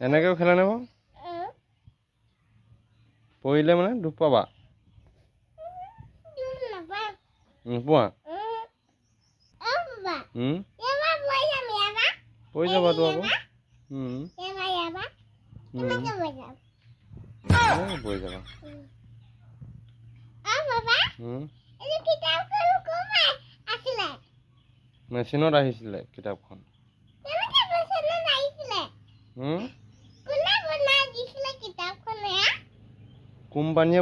এনেকেও খেলে নেব? পৰিলে মানে দুখ পাবা। নোপোৱা পৰি যাম, এবাৰ। আকৌ। পৰি যাবা। মেচিনত আহিছিলে কিতাপখন কেনেকে মেচিনত আহিছিলে? উম, কোনে বনাই দিছিলে কিতাপখন এয়া? কোম্পানীয়ে বনাইছে অ, কোন এক্সট্ৰা কোম্পানী?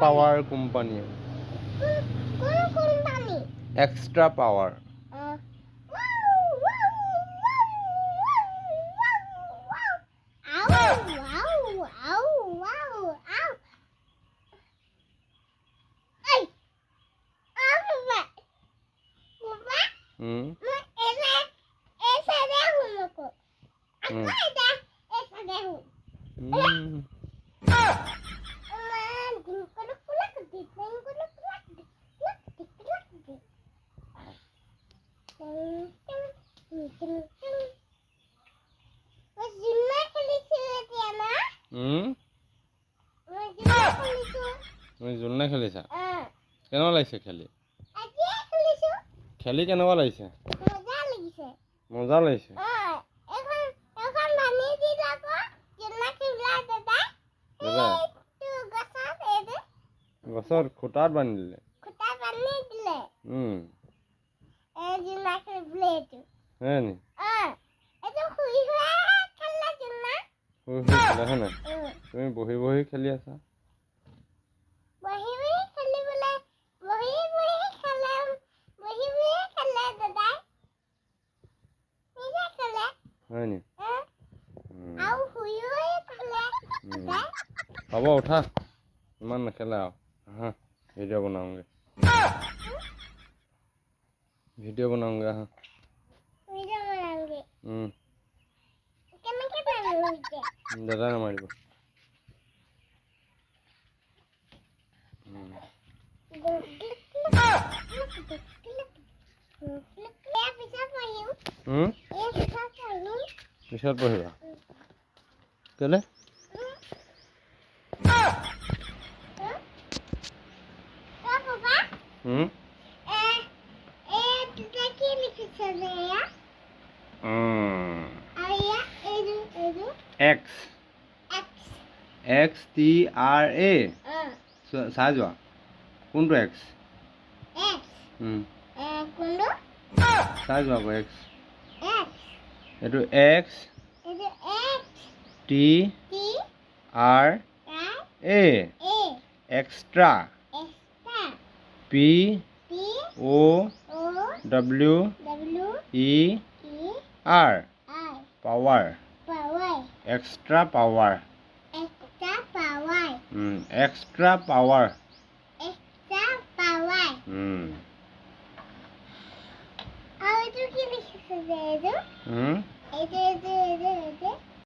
পাৱাৰ কোম্পানীয়ে কোন- কোন কোম্পানী? অ। আউ, তুমি জোলনা খেলিছা? কেনেকুৱা লাগিছে খেলি? খেলি কেনেকুৱা লাগিছে? মজা লাগিছে। দাদা এইটো গছত এইটো গছৰ খুটাত বান্ধি দিলে খুটা বান্ধি দিলে। উম, এই জিম্মা খেলিবলৈ এইটো। হয় নি অ, এইটো শুই শুইয়ে খেলে জিম্মা। শুই শুই খেলে হয় নাই উম, তুমি বহি বহি খেলি আছা বহি বহি খেলিবলৈ বহি বহি খেলে বহি বহি খেলে দাদাই নিজে খেলে হয় নি हम्म। हवा उठा। मन न खिलाओ हाँ वीडियो बनाऊँगे। वीडियो बनाऊँगा हाँ। वीडियो बनाऊँगे। हम्म। दादा ना हम्म। हम्म? चले। এক্স এক্স টি আৰ এ চাই যোৱা কোনটো এক্স চাই যোৱা আকৌ এক্স এইটো X T R A extra P P O' O' W W E E R I power power extra power